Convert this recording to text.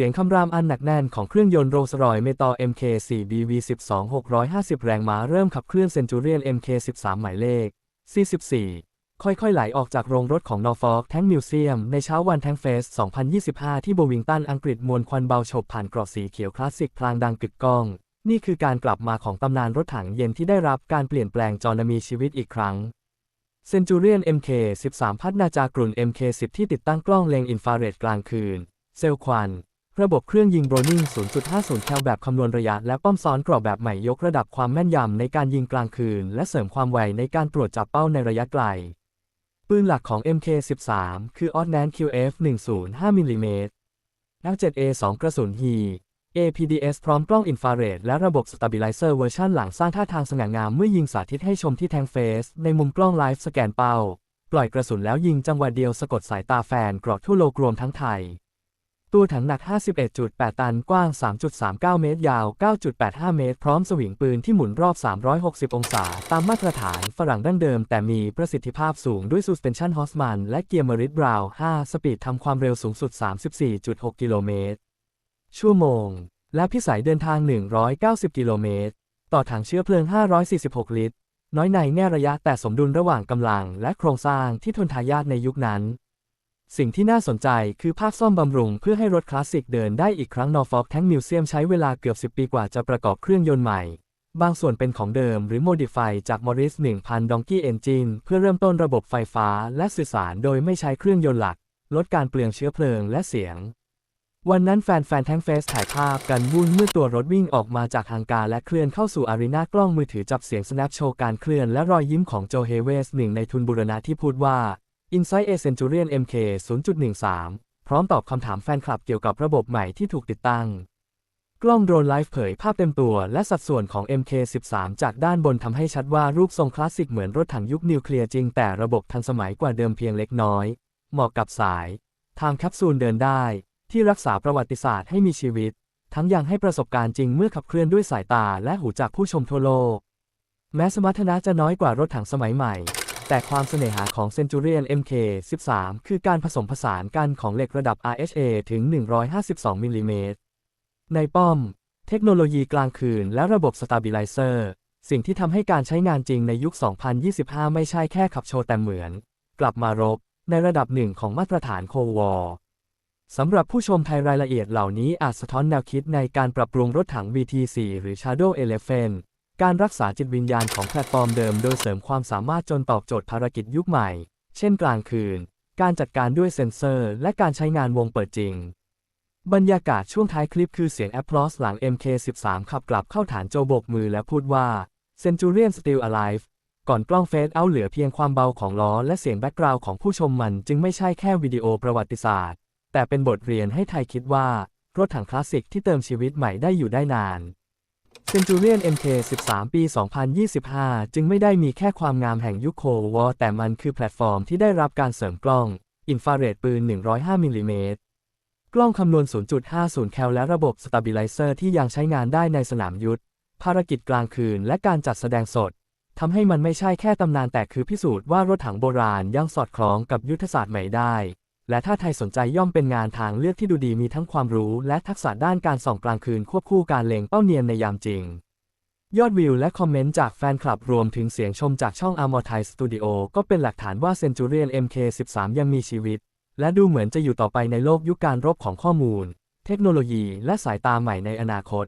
สียงคำรามอันหนักแน่นของเครื่องยนต์โรลส์รอยเมตอ MK4 BV12 650 แรงม้าเริ่มขับเคลื่อนเซนจูเรียน MK13 หมายเลข C14 ค่อยๆ ไหลออกจากโรงรถของนอร์ฟอกแทงมิวเซียมในเช้าวันแทงเฟส 2025 ที่โบวิงตันอังกฤษมวลควันเบาฉบผ่านกราะสีเขียวคลาสสิกพลางดังกึกก้อง นี่คือการกลับมาของตำนานรถถังเย็นที่ได้รับการเปลี่ยนแปลงจรมีชีวิตอีกครั้งเซนจูเรียน MK13 พัฒนาจากกลุ่น MK10 ที่ติดตั้งกล้องเลงอินฟราเรดกลางคืน เซลควัน ระบบเครื่องยิงโบรนิง0.50 แคลแบบคำนวณระยะ และป้อมซ้อนกรอบแบบใหม่ยกระดับความแม่นยำในการยิงกลางคืน และเสริมความไวในการตรวจจับเป้าในระยะไกล ปืนหลักของ MK13 คือ o d n a n c QF 105มิลลิเมตร L7A 2 กระสุน HE APDS พร้อมกล้องอินฟราเรดและระบบสตาบิไลเซอร์เวอร์ชันหลังสร้างท่าทางสง่างามเมื่อยิงสาธิตให้ชมที่แทงเฟส ในมุมกล้องไลฟ์สแกนเป้า ปล่อยกระสุนแล้วยิงจังหวะเดียวสะกดสายตาแฟนกรอบทั่วโลกรวมทั้งไทย ตัวถังหนัก 51.8 ตัน กว้าง 3.39 เมตร ยาว 9.85 เมตร พร้อมสวิงปืนที่หมุนรอบ 360 องศา ตามมาตรฐานฝรั่งดั้งเดิม แต่มีประสิทธิภาพสูงด้วย Suspension Hosman และเกียร์เมริดบราว5สปีดทำความเร็วสูงสุด 34.6 กิโลเมตร ชั่วโมง และพิสัยเดินทาง 190 กิโลเมตร ต่อถังเชื้อเพลิง 546 ลิตร น้อยในแง่ระยะแต่สมดุลระหว่างกำลังและโครงสร้างที่ทนทายาทในยุคนั้น สิ่งที่น่าสนใจคือภาคซ่อมบำรุงเพื่อให้รถคลาสสิกเดินได้อีกครั้งนอร์ฟอล์กแทงมิวเซียมใช้เวลาเกือบ 10 ปีกว่าจะประกอบเครื่องยนต์ใหม่ บางส่วนเป็นของเดิมหรือโมดิฟายจาก Morris 1000 Donkey Engine เพื่อเริ่มต้นระบบไฟฟ้าและสื่อสารโดยไม่ใช้เครื่องยนต์หลัก ลดการเปลืองเชื้อเพลิงและเสียง วันนั้นแฟนๆแทงเฟสถ่ายภาพกันวุ่นเมื่อตัวรถวิ่งออกมาจากทางการและเคลื่อนเข้าสู่อารีนากล้องมือถือจับเสียง snap โชว์การเคลื่อนและรอยยิ้มของโจเฮเวสหนึ่งในทุนบุรณะที่พูดว่า Inside a Centurion MK 0.13 พร้อมตอบคำถามแฟนคลับเกี่ยวกับระบบใหม่ที่ถูกติดตั้ง กล้องโดรนไลฟ์เผยภาพเต็มตัวและสัดส่วนของ MK13 จากด้านบนทำให้ชัดว่ารูปทรงคลาสสิกเหมือนรถถังยุคนิวเคลียร์จริง แต่ระบบทันสมัยกว่าเดิมเพียงเล็กน้อย เหมาะกับสาย ทางแคปซูลเดินได้ ที่รักษาประวัติศาสตร์ให้มีชีวิต ทั้งยังให้ประสบการณ์จริงเมื่อขับเคลื่อนด้วยสายตาและหูจากผู้ชมทั่วโลก แม้สมรรถนะจะน้อยกว่ารถถังสมัยใหม่ แต่ความเสน่หาของ Centurion MK13 คือการผสมผสานกันของเหล็กระดับ RHA ถึง 152มิลลิเมตรในป้อม เทคโนโลยีกลางคืนและระบบสตาบิไลเซอร์สิ่งที่ทำให้การใช้งานจริงในยุค 2025 ไม่ใช่แค่ขับโชว์แต่เหมือน กลับมารบในระดับหนึ่งของมาตรฐานโควอร์สำหรับผู้ชมไทยรายละเอียดเหล่านี้อาจสะท้อนแนวคิดในการปรับปรุงรถถัง VT4 หรือ Shadow Elephant การรักษาจิตวิญญาณของแพลตฟอร์มเดิมโดยเสริมความสามารถจนตอบโจทย์ภารกิจยุคใหม่ เช่นกลางคืน การจัดการด้วยเซ็นเซอร์ และการใช้งานวงเปิดจริง บรรยากาศช่วงท้ายคลิปคือเสียง Applause หลัง MK13 ขับกลับเข้าฐานโจโบกมือและพูดว่า Centurion Still Alive ก่อนกล้องเฟซเอาเหลือเพียงความเบาของล้อและเสียงแบ็กกราวด์ของผู้ชมมันจึงไม่ใช่แค่วิดีโอประวัติศาสตร์ แต่เป็นบทเรียนให้ไทยคิดว่า รถถังคลาสสิกที่เติมชีวิตใหม่ได้อยู่ได้นาน Centurion MK13 ปี 2025 จึงไม่ได้มีแค่ความงามแห่งยุคโควอแต่มันคือแพลตฟอร์มที่ได้รับการเสริมกล้อง อินฟราเรดปืน 105มิลลิเมตรกล้องคำนวณ 0.50 แคลและระบบสตาบิไลเซอร์ที่ยังใช้งานได้ในสนามยุทธ ภารกิจกลางคืนและการจัดแสดงสด ทำให้มันไม่ใช่แค่ตำนานแต่คือพิสูจน์ว่ารถถังโบราณยังสอดคล้องกับยุทธศาสตร์ใหม่ได้ และถ้าไทยสนใจย่อมเป็นงานทางเลือกที่ดูดีมีทั้งความรู้และทักษะด้านการส่องกลางคืนควบคู่การเล็งเป้าเนียนในยามจริง ยอดวิวและคอมเมนต์จากแฟนคลับรวมถึงเสียงชมจากช่อง a m o r Thai Studio ก็เป็นหลักฐานว่า Centurion MK13 ยังมีชีวิต และดูเหมือนจะอยู่ต่อไปในโลกยุคการรบของข้อมูล เทคโนโลยี และสายตาใหม่ในอนาคต